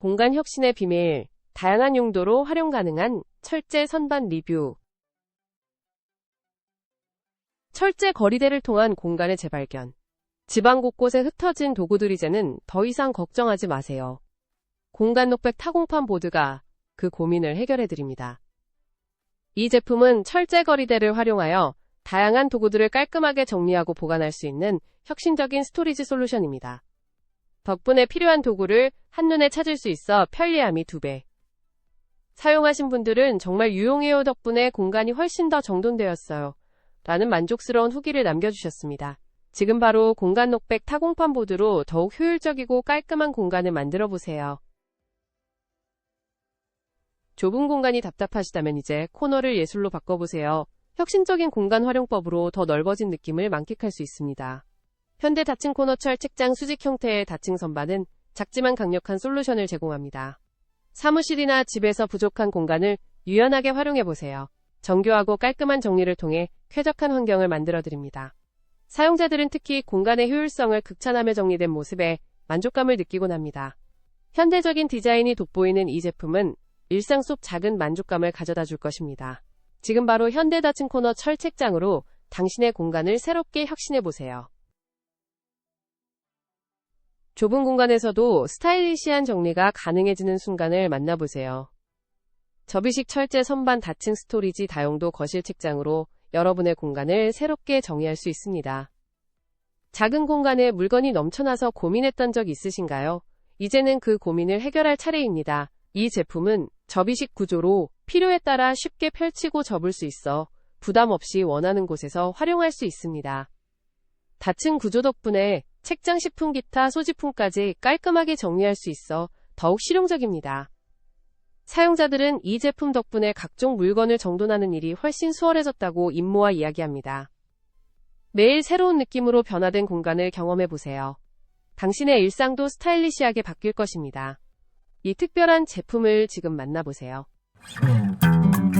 공간 혁신의 비밀, 다양한 용도로 활용 가능한 철제 선반 리뷰. 철제 거리대를 통한 공간의 재발견. 집안 곳곳에 흩어진 도구들 이제는 더 이상 걱정하지 마세요. 공간 녹백 타공판 보드가 그 고민을 해결해 드립니다. 이 제품은 철제 거리대를 활용하여 다양한 도구들을 깔끔하게 정리하고 보관할 수 있는 혁신적인 스토리지 솔루션입니다. 덕분에 필요한 도구를 한눈에 찾을 수 있어 편리함이 두 배. 사용하신 분들은 정말 유용해요 덕분에 공간이 훨씬 더 정돈되었어요. 라는 만족스러운 후기를 남겨주셨습니다. 지금 바로 공간 녹백 타공판 보드로 더욱 효율적이고 깔끔한 공간을 만들어 보세요. 좁은 공간이 답답하시다면 이제 코너를 예술로 바꿔보세요. 혁신적인 공간 활용법으로 더 넓어진 느낌을 만끽할 수 있습니다. 현대 다층 코너철 책장 수직 형태의 다층 선반은 작지만 강력한 솔루션을 제공합니다. 사무실이나 집에서 부족한 공간을 유연하게 활용해 보세요. 정교하고 깔끔한 정리를 통해 쾌적한 환경을 만들어 드립니다. 사용자들은 특히 공간의 효율성을 극찬하며 정리된 모습에 만족감을 느끼곤 합니다. 현대적인 디자인이 돋보이는 이 제품은 일상 속 작은 만족감을 가져다 줄 것입니다. 지금 바로 현대 다층 코너 철책장으로 당신의 공간을 새롭게 혁신해 보세요. 좁은 공간에서도 스타일리시한 정리가 가능해지는 순간을 만나보세요. 접이식 철제 선반 다층 스토리지 다용도 거실 책장으로 여러분의 공간을 새롭게 정의할 수 있습니다. 작은 공간에 물건이 넘쳐나서 고민했던 적 있으신가요? 이제는 그 고민을 해결할 차례입니다. 이 제품은 접이식 구조로 필요에 따라 쉽게 펼치고 접을 수 있어 부담 없이 원하는 곳에서 활용할 수 있습니다. 다층 구조 덕분에 책장 식품 기타 소지품까지 깔끔하게 정리할 수 있어 더욱 실용적입니다. 사용자들은 이 제품 덕분에 각종 물건을 정돈하는 일이 훨씬 수월해졌다고 임모아 이야기합니다. 매일 새로운 느낌으로 변화된 공간을 경험해 보세요. 당신의 일상도 스타일리시하게 바뀔 것입니다. 이 특별한 제품을 지금 만나보세요. 음.